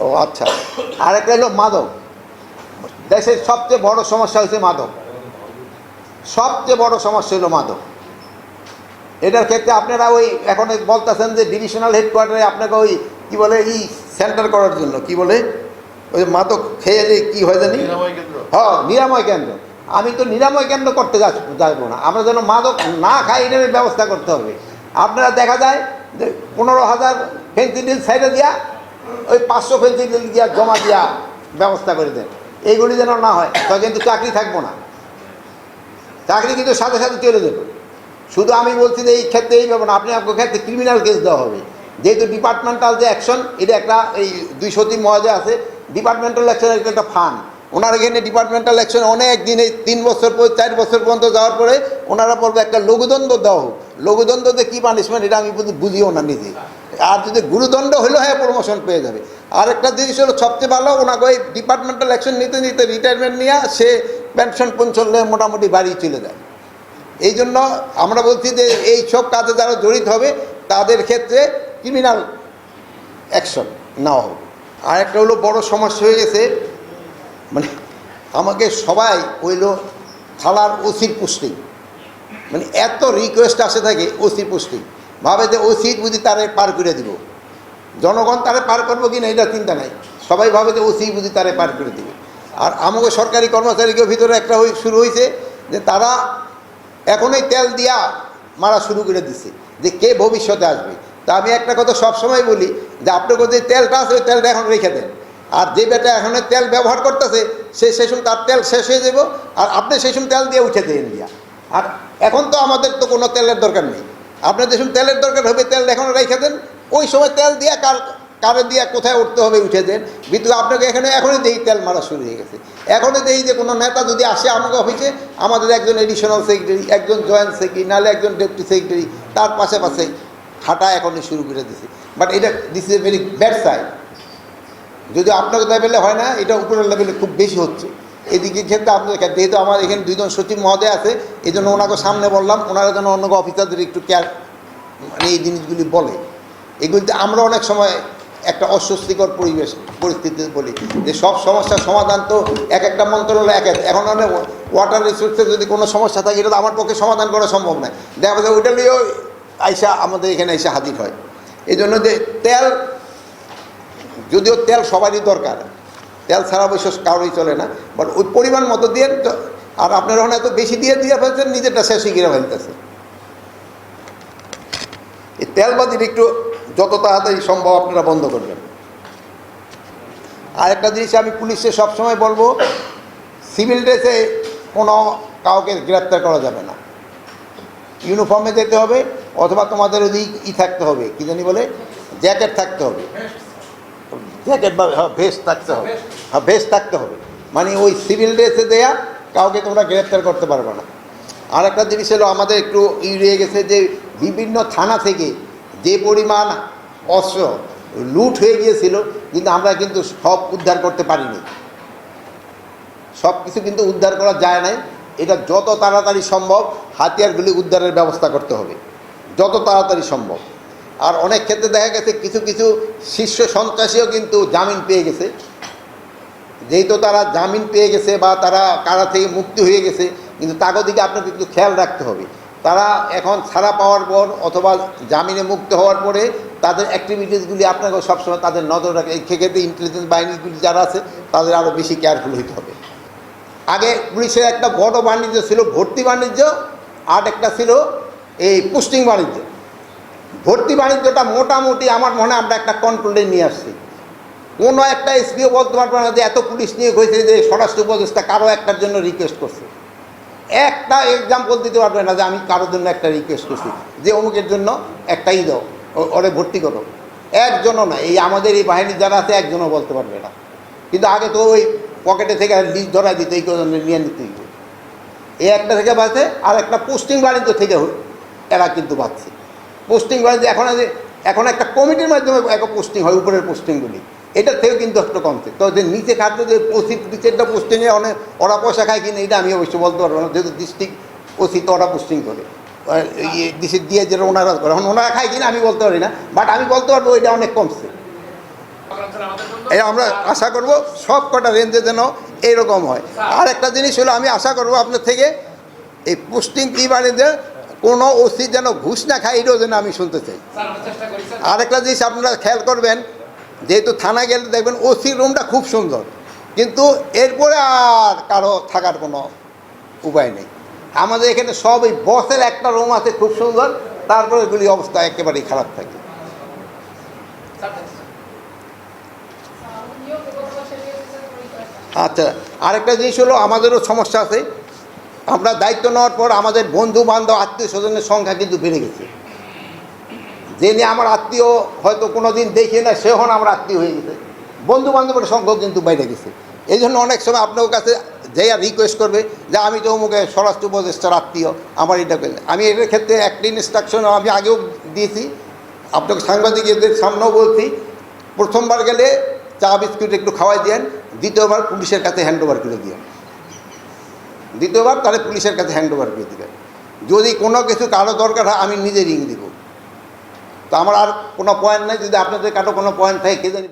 ও আচ্ছা। আরেকটা হলো মাদক। দেশের সবচেয়ে বড় সমস্যা হচ্ছে মাদক। সবচেয়ে বড় সমস্যা হলো মাদক। এটার ক্ষেত্রে আপনারা ওই এখন বলতেছেন যে ডিভিশনাল হেডকোয়ার্টারে আপনাকে ওই কী বলে ই সেন্টার করার জন্য কি বলে? ওই মাদক খেয়ে যে কি হয় জানি? হ্যাঁ নিরাময় কেন্দ্র। আমি তো নিরাময় কেন্দ্র করতে যাব না। আমরা যেন মাদক না খাই এটার ব্যবস্থা করতে হবে। আপনারা দেখা যায় যে পনেরো হাজার ফেন্সিডিল সাইডে দিয়া ওই পাঁচশো ফেন্সিডিল দিয়া জমা দিয়া ব্যবস্থা করে দেন। এইগুলি যেন না হয় তখন কিন্তু চাকরি থাকব না। চাকরি কিন্তু সাথে সাথে চলে যাবে। শুধু আমি বলছি যে এই ক্ষেত্রে এই ব্যাপার না, আপনি আপনার ক্ষেত্রে ক্রিমিনাল কেস দেওয়া হবে। যেহেতু ডিপার্টমেন্টাল যে অ্যাকশন এটা একটা এই দুই সতী মহাজা আছে ডিপার্টমেন্টাল অ্যাকশন এটা একটা ফান্ড ওনার এখানে ডিপার্টমেন্টাল অ্যাকশন অনেক দিন, তিন বছর পর, চার বছর পর্যন্ত যাওয়ার পরে ওনারা বলবে একটা লঘুদণ্ড দেওয়া হোক। লঘুদণ্ডতে কী পানিশমেন্ট এটা আমি বুঝি- বুঝিও না নিজে। আর যদি গুরুদণ্ড হলেও হ্যাঁ প্রমোশন পেয়ে যাবে। আর একটা জিনিস হলো সবচেয়ে ভালো, ওনাকে ওই ডিপার্টমেন্টাল অ্যাকশন নিতে নিতে রিটায়ারমেন্ট নিয়ে সে পেনশন পেনশন নিয়ে মোটামুটি বাড়ি চলে যায়। এই জন্য আমরা বলছি যে এই সব কাজে যারা জড়িত হবে, তাদের ক্ষেত্রে ক্রিমিনাল অ্যাকশন নেওয়া হবে। আর একটা হলো বড় সমস্যা হয়ে গেছে মানে আমাকে সবাই হইল থালার ওসির পুষ্টি। মানে এত রিকোয়েস্ট আসে থাকে ওসির পুষ্টি। ভাবে যে ওসি বুঝি তারে পার করে দিব। জনগণ তারে পার করব কিনা এটা চিন্তা নাই। সবাই ভাবে যে ওসি বুঝি তারে পার করে দিবে। আর আমাকে সরকারি কর্মচারীকে ভিতরে একটা শুরু হয়েছে যে তারা এখনই তেল দিয়া মারা শুরু করে দিছে, যে কে ভবিষ্যতে আসবে। তা আমি একটা কথা সবসময় বলি যে আপনার যে তেলটা আছে, ওই তেলটা এখন রেখে দেন। আর যে বেটা এখন তেল ব্যবহার করতেছে, সে সেই সময় তার তেল শেষ হয়ে যাব, আর আপনি সেই সময় তেল দিয়ে উঠে দেন দিয়া। আর এখন তো আমাদের তো কোনো তেলের দরকার নেই। আপনার যে সময় তেলের দরকার হবে, তেল এখন রেখে দেন। ওই সময় তেল দিয়া কার কারে দিয়া কোথায় উঠতে হবে উঠে দেন। কিন্তু আপনাকে এখানে এখনই দেখি তেল মারা শুরু হয়ে গেছে। এখনই দেখি যে কোনো নেতা যদি আসে আমাকে অফিসে, আমাদের একজন এডিশনাল সেক্রেটারি একজন জয়েন্ট সেক্রেটারি নাহলে একজন ডেপুটি সেক্রেটারি তার পাশে পাশে হাঁটা এখনই শুরু করে দিছে। বাট এটা this is a very bad side যদি আপনার লেভেলে হয় না, এটা উপরের লেভেলে খুব বেশি হচ্ছে। এদিকে ক্ষেত্রে আপনাদের যেহেতু আমার এখানে দুইজন সচিব মহোদয় আছে এই জন্য ওনাকে সামনে বললাম, ওনারা যেন অন্য অফিসারদের একটু কেয়ার মানে এই জিনিসগুলি বলে। এগুলিতে আমরা অনেক সময় একটা অস্বস্তিকর পরিবেশ, পরিস্থিতিতে বলি, যে সব সমস্যার সমাধান তো এক একটা মন্ত্রণালয় এক এক, এখন অনেক ওয়াটার রিসোর্সের যদি কোনো সমস্যা থাকে, এটা তো আমার পক্ষে সমাধান করা সম্ভব নয়। দেখা যায় ওইটা নিয়েও আইসা আমাদের এখানে এসে হাজির হয়। এই জন্য যে তেল, যদিও তেল সবারই দরকার তেল ছাড়া অবশ্য কারোই চলে না। বাট ওই পরিমাণ মতো দিয়ে আর আপনারা ওখানে এত বেশি দিয়ে দিয়ে ফেলছেন, নিজেরটা শেষে গিয়ে ফেলতেছে। এই তেলবাজির একটু যত তাড়াতাড়ি সম্ভব আপনারা বন্ধ করবেন। আর একটা জিনিস আমি পুলিশে সবসময় বলব, সিভিল ড্রেসে কোনো কাউকে গ্রেপ্তার করা যাবে না। ইউনিফর্মে যেতে হবে, অথবা তোমাদের ওদিক ই থাকতে হবে, কি জানি বলে, জ্যাকেট থাকতে হবে। জ্যাকেট বা ভেস্ট থাকতে হবে। হ্যাঁ ভেস্ট থাকতে হবে। মানে ওই সিভিল ড্রেসে দেয়া, কাউকে তোমরা গ্রেপ্তার করতে পারবে না। আর একটা জিনিস হলো, আমাদের একটু ই রয়ে গেছে যে, বিভিন্ন থানা থেকে যে পরিমাণ অস্ত্র লুট হয়ে গিয়েছিল, কিন্তু আমরা কিন্তু সব উদ্ধার করতে পারিনি। সব কিছু কিন্তু উদ্ধার করা যায় নাই। এটা যত তাড়াতাড়ি সম্ভব, হাতিয়ারগুলি উদ্ধারের ব্যবস্থা করতে হবে। যত তাড়াতাড়ি সম্ভব। আর অনেক ক্ষেত্রে দেখা গেছে কিছু কিছু শীর্ষ সন্ত্রাসীও কিন্তু জামিন পেয়ে গেছে। যেহেতু তারা জামিন পেয়ে গেছে বা তারা কারা থেকে মুক্তি হয়ে গেছে, কিন্তু তাকে দিকে আপনাকে একটু খেয়াল রাখতে হবে। তারা এখন ছাড়া পাওয়ার পর অথবা জামিনে মুক্ত হওয়ার পরে তাদের অ্যাক্টিভিটিসগুলি আপনাকে সবসময় তাদের নজর রাখে। এই ক্ষেত্রে ইন্টেলিজেন্স বাহিনীগুলি যারা আছে, তাদের আরও বেশি কেয়ারফুল হইতে হবে। আগে পুলিশের একটা বড় বাণিজ্য ছিল, ভর্তি বাণিজ্য, আর একটা ছিল এই পোস্টিং বাণিজ্য। ভর্তি বাণিজ্যটা মোটামুটি আমার মনে আমরা একটা কন্ট্রোলে নিয়ে আসছি। কোনো একটা এসপিও বলতে পারবে না যে এত পুলিশ নিয়ে হয়েছে যে স্বরাষ্ট্র উপদেষ্টা কারও একটার জন্য রিকোয়েস্ট করছে। একটা এক্সাম্পল দিতে পারবে না যে আমি কারোর জন্য একটা রিকোয়েস্ট করছি। যে অমুকের জন্য একটাই দাও ওরে ভর্তি করো। একজনও না, এই আমাদের এই বাহিনী যারা আছে একজনও বলতে পারবে না। কিন্তু আগে তো ওই পকেটে থেকে লিস্ট ধরাই দিত, এই নিয়ে নিতে। এই একটা থেকে বাঁচে, আর একটা পোস্টিং বাণিজ্য থেকে এরা কিন্তু বাঁচছে। পোস্টিং এখন যে এখন একটা কমিটির মাধ্যমে এক পোস্টিং হয়, উপরের পোস্টিংগুলি এটার থেকেও কিন্তু একটা কমছে তো যে নিচে খাদ্য যে ওসি নিচেরটা পোস্টিংয়ে অনেক ওরা পয়সা খায় কিনা এটা আমি অবশ্য বলতে পারব না। যেহেতু ডিস্ট্রিক্ট ওসি তো ওরা পোস্টিং করে। ডিসি দিয়ে যেটা ওনারা করে। এখন ওনারা খায় কিনা আমি বলতে পারি না। বাট আমি বলতে পারব এটা অনেক কমছে এই আমরা আশা করব সব কটা রেঞ্জে যেন এইরকম হয়। আর একটা জিনিস হলো, আমি আশা করব আপনার থেকে এই পোস্টিং কি বাণিজ্যে কোনো ওসি যেন ঘুষ না খায় এটাও যেন আমি শুনতে চাই। স্যার আমরা চেষ্টা করি স্যার। আর একটা জিনিস আপনারা খেয়াল করবেন যেহেতু থানা গেলে দেখবেন ওসি রুমটা খুব সুন্দর কিন্তু এরপরে আর কারও থাকার কোনো উপায় নেই। আমাদের এখানে সব এই বসের একটা রুম আছে খুব সুন্দর তারপরে এগুলি অবস্থা একেবারেই খারাপ থাকে। স্যার আচ্ছা আরেকটা জিনিস হলো আমাদেরও সমস্যা আছে। আমরা দায়িত্ব নেওয়ার পর আমাদের বন্ধু বান্ধব আত্মীয় স্বজনের সংখ্যা কিন্তু বেড়ে গেছে। যে নিয়ে আমার আত্মীয় হয়তো কোনো দিন দেখি না সে হন আমার আত্মীয় হয়ে গেছে। বন্ধু বান্ধবের সংখ্যা কিন্তু বেড়ে গেছে। এই জন্য অনেক সময় আপনার কাছে যে আর রিকোয়েস্ট করবে যে, আমি তো অমুকে স্বরাষ্ট্র উপদেষ্টার আত্মীয়, আমার এটা আমি এটার ক্ষেত্রে একটা ইনস্ট্রাকশন আমি আগেও দিয়েছি। আপনাকে সাংবাদিকদের সামনেও বলছি, প্রথমবার গেলে চা, বিস্কুট একটু খাওয়াই দেন, দ্বিতীয়বার পুলিশের কাছে হ্যান্ড ওভার করে দিয়েন। দ্বিতীয়বার তাহলে পুলিশের কাছে হ্যান্ড ওভার করে দেবেন যদি কোনো কিছু কারও দরকার হয়, আমি নিজে রিং দিব। তো আমার আর কোনো পয়েন্ট নেই, যদি আপনাদের কারও কোনো পয়েন্ট থাকে, কে জানি